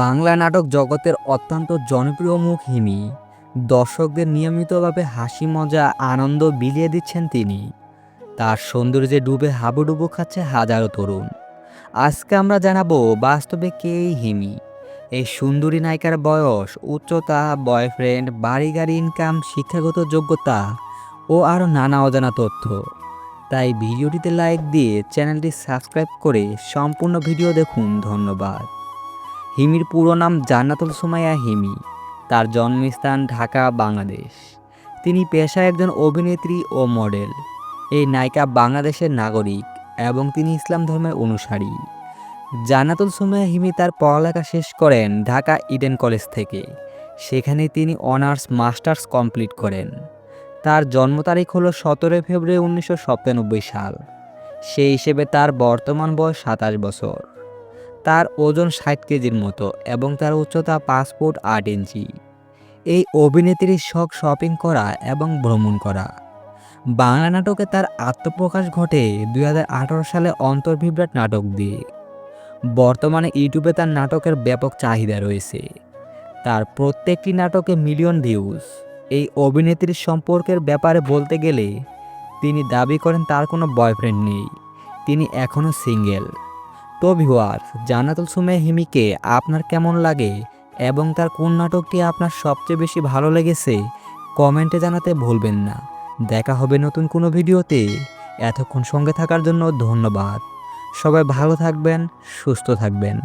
বাংলা নাটক জগতের অত্যন্ত জনপ্রিয় মুখ হিমি। দর্শকদের নিয়মিতভাবে হাসি, মজা, আনন্দ বিলিয়ে দিচ্ছেন তিনি। তার সৌন্দর্যে ডুবে হাবুডুবু খাচ্ছে হাজারো তরুণ। আজকে আমরা জানাব বাস্তবে কে হিমি? এই সুন্দরী নায়িকার বয়স, উচ্চতা, বয়ফ্রেন্ড বাড়ি গাড়ি ইনকাম শিক্ষাগত যোগ্যতা ও আরও নানা অজানা তথ্য। তাই ভিডিওটিতে লাইক দিয়ে চ্যানেলটি সাবস্ক্রাইব করে সম্পূর্ণ ভিডিও দেখুন। ধন্যবাদ। হিমির পুরো নাম জান্নাতুল সুমাইয়া হিমি। তার জন্মস্থান ঢাকা, বাংলাদেশ। তিনি পেশায় একজন অভিনেত্রী ও মডেল। এই নায়িকা বাংলাদেশের নাগরিক এবং তিনি ইসলাম ধর্মের অনুসারী। জান্নাতুল সুমাইয়া হিমি তার পড়ালেখা শেষ করেন ঢাকা ইডেন কলেজ থেকে। সেখানে তিনি অনার্স, মাস্টার্স কমপ্লিট করেন। তার জন্ম তারিখ হলো সতেরোই ফেব্রুয়ারি উনিশশো সাতানব্বই সাল। সেই হিসেবে তার বর্তমান বয়স সাতাশ বছর। তার ওজন ষাট কেজির মতো এবং তার উচ্চতা পাঁচ ফুট আট ইঞ্চি। এই অভিনেত্রীর শখ শপিং করা এবং ভ্রমণ করা। বাংলা নাটকে তার আত্মপ্রকাশ ঘটে দুই হাজার আঠেরো সালে অন্তর্বিভ্রাট নাটক দিয়ে। বর্তমানে ইউটিউবে তার নাটকের ব্যাপক চাহিদা রয়েছে। তার প্রত্যেকটি নাটকে মিলিয়ন ভিউজ। এই অভিনেত্রীর সম্পর্কের ব্যাপারে বলতে গেলে, তিনি দাবি করেন তার কোনো বয়ফ্রেন্ড নেই। তিনি এখনও সিঙ্গেল। তো ভিউয়ার জান্নাতুল সুমে হিমিকে আপনার কেমন লাগে এবং তার কোন নাটকটি আপনার সবচেয়ে বেশি ভালো লেগেছে, কমেন্টে জানাতে ভুলবেন না। দেখা হবে নতুন কোনো ভিডিওতে। এতক্ষণ সঙ্গে থাকার জন্য ধন্যবাদ। সবাই ভালো থাকবেন, সুস্থ থাকবেন।